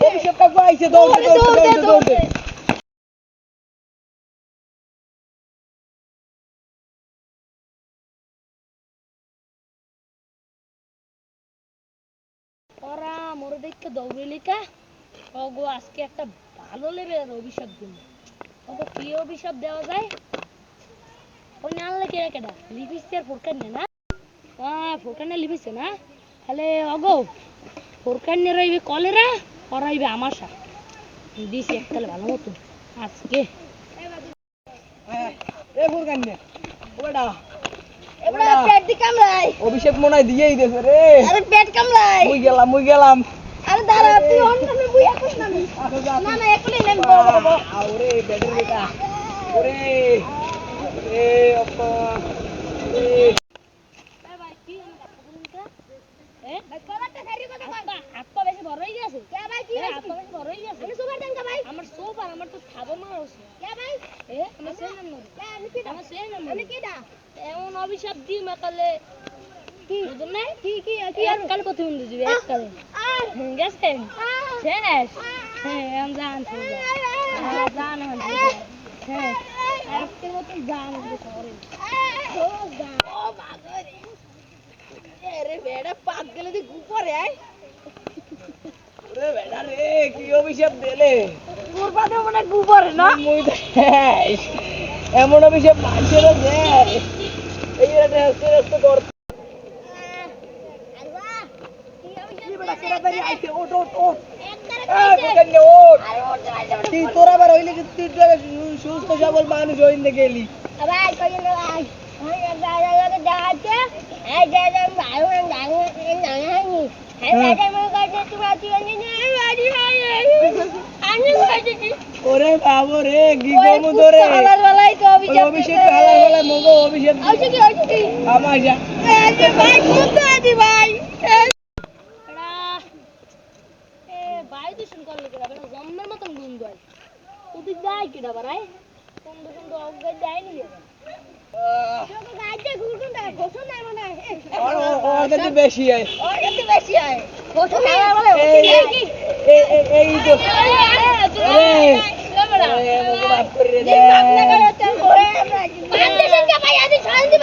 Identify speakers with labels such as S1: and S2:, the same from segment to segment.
S1: অভিষেক কাকু আইছে
S2: ওরা মোরে দেখতে ওগো আজকে একটা ভালো লেভেলের অভিশাপ দিন ওগো কি অভিশাপ দেওয়া যায়? ওই নালে কে কেডা লিপিসতে আর ফোরকান না হ্যাঁ ফোরকানে লিপিসে না? তাহলে অগো ফোরকান নিয়ে রইবে কলেরা আর রইবে আমাশা। দিছি একতালে ভালো মতো। আজকে।
S1: অভিষেক মনে হয় দিয়েই দেছে রে।
S2: আরে পেট কামড়াই।
S1: মুই গেলাম মুই গেলাম।
S2: আরে দাঁড়া তুই অন্য বুই এখন না না না এখনই নেন
S1: ওরে বেডের বেটা। ওরে এ অপ্পা এ
S2: আমার সোফার আমার তো খাব নাম্বার। এমন অভিশাপ দিই মাকালে কি? কি কি কি আর? কাল কথা বন্ধু দিবি এককালে। হুম, গেছেন শেষ? হ্যাঁ আমি জান হ্যাঁ জান হ্যাঁ আজকের মতন জান শহরে
S1: ওরে বেটা রে কি অভিশাপ দিলে?
S2: তোর পাতে মনে গুবরে না?
S1: মুই এমন অভিশাপ মানুষের দেয় এই রে রেস্ট রেস্ট কর আইছে? ওট ওট ওট এই ফুরকান নে ওট তুই তোরা আবার হইলে কি? তুই আবার সুস্থ সবল মানুষ হইলে গেলি।
S2: ভাই কই না ভাই ভাই দাদা দাদা দাদা এই দাদা ভাই ওই দাদা এই দাদা নি এই দাদা মনে কাছে তুমি আছি নি নি আছি হাই আমি কইছি
S1: ওরে বাবু রে কি কমু তোরে?
S2: হালার বেলায় তো
S1: ওই অভিষেক হালা হালা মগো অভিষেক
S2: আছি কি আছি কি
S1: আমাশা
S2: ভাই কোন আছি ভাই? ভাই দূষণ করলে কেডা বেটা জম্মের মতন গুন্দ হয়। ওদিক যায় কেডা বাড়ায় কোন দূষণ তো অজ্ঞা যায় নি
S1: তো বেশি হয়।
S2: বেশি হয়। কি?
S1: তো এই মগো বাপ করে রে দে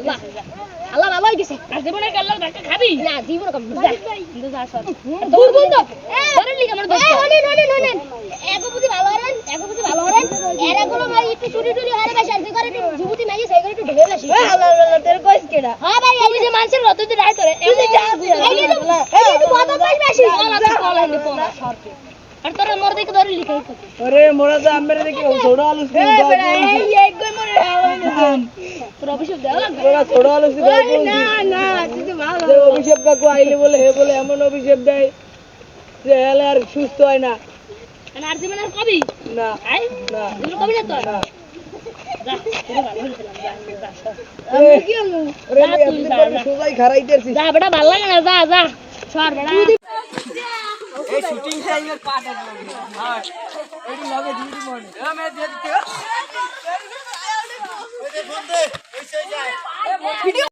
S2: আল্লাহ। আল্লাহ ভালো হইছে আর জীবনে কাল্লা ধাক্কা খাবি? না জীবনে খাবি যা। কিন্তু যা সর দূর বন্ধ। ধরে লিখ দোস্ত এই হনেন হনেন হনেন। এগো বুঝি ভালো হরেন এগো বুঝি ভালো হরেন এরা গুলো ভাই একটু চুরি টুরি হরে ভাই শান্তি করে একটু জীবতি নাই সেই করে একটু ঢেলে আসি আল্লাহ আল্লাহ তোর কইস কেডা হ্যাঁ ভাই এই যে মানুষের রত যে রাই করে এই যে এই যে যে বদল পাই বেশি। কল কল হইলে ফোন আর তোরা মোর দেখে ধরে লিখাই কত
S1: ওরে মোরা তো আমরে দেখি ছোট আলু
S2: এই এক গই মরে অভিষেক
S1: ছোট আলু
S2: না না তুই ভালো।
S1: যে অভিষেক কাকু আইলে বলে হে বলে এমন অভিষেক দেয় যে হেলে আর সুস্থ হয় না।
S2: আর জীবনে আর কবি?
S1: না না
S2: কবি না তো
S1: না।
S2: যা পুরো ভালো হয়েছিলাম যা যা সর।
S1: ওরে,
S2: কি হলো
S1: ওরে,
S2: যা তুই
S1: এমনি
S2: যা,
S1: করে
S2: যা।
S1: সবাই খারাইতেছি
S2: যা বেটা ভালো লাগে না যা যা। সর বেটা।
S1: এই শুটিং টাইমের পার্ট একদম হ্যাঁ। এটি লগে দিদি মনে এ মে দিয়ে দিতে ফোন দে পয়সা যায়